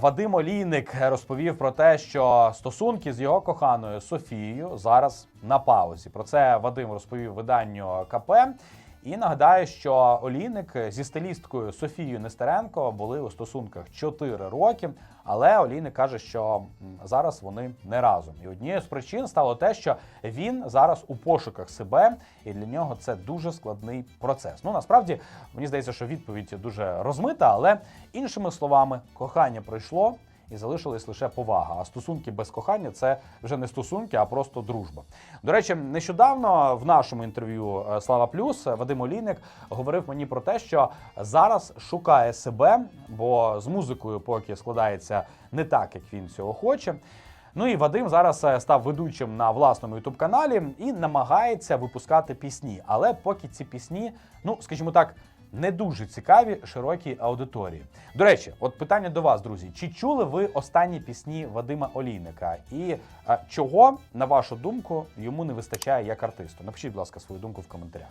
Вадим Олійник розповів про те, що стосунки з його коханою Софією зараз на паузі. Про це Вадим розповів виданню КП. І нагадаю, що Олійник зі стилісткою Софією Нестеренко були у стосунках 4 роки, але Олійник каже, що зараз вони не разом. І однією з причин стало те, що він зараз у пошуках себе, і для нього це дуже складний процес. Ну насправді мені здається, що відповідь дуже розмита, але іншими словами, кохання пройшло. І залишилась лише повага. А стосунки без кохання це вже не стосунки, а просто дружба. До речі, нещодавно в нашому інтерв'ю е, Слава Плюс Вадим Олійник говорив мені про те, що зараз шукає себе, бо з музикою поки складається не так, як він цього хоче. Ну і Вадим зараз е, став ведучим на власному ютуб каналі і намагається випускати пісні. Але поки ці пісні, ну скажімо так, не дуже цікаві широкій аудиторії. До речі, от питання до вас, друзі: чи чули ви останні пісні Вадима Олійника? І е, чого, на вашу думку, йому не вистачає як артисту? Напишіть, будь ласка, свою думку в коментарях.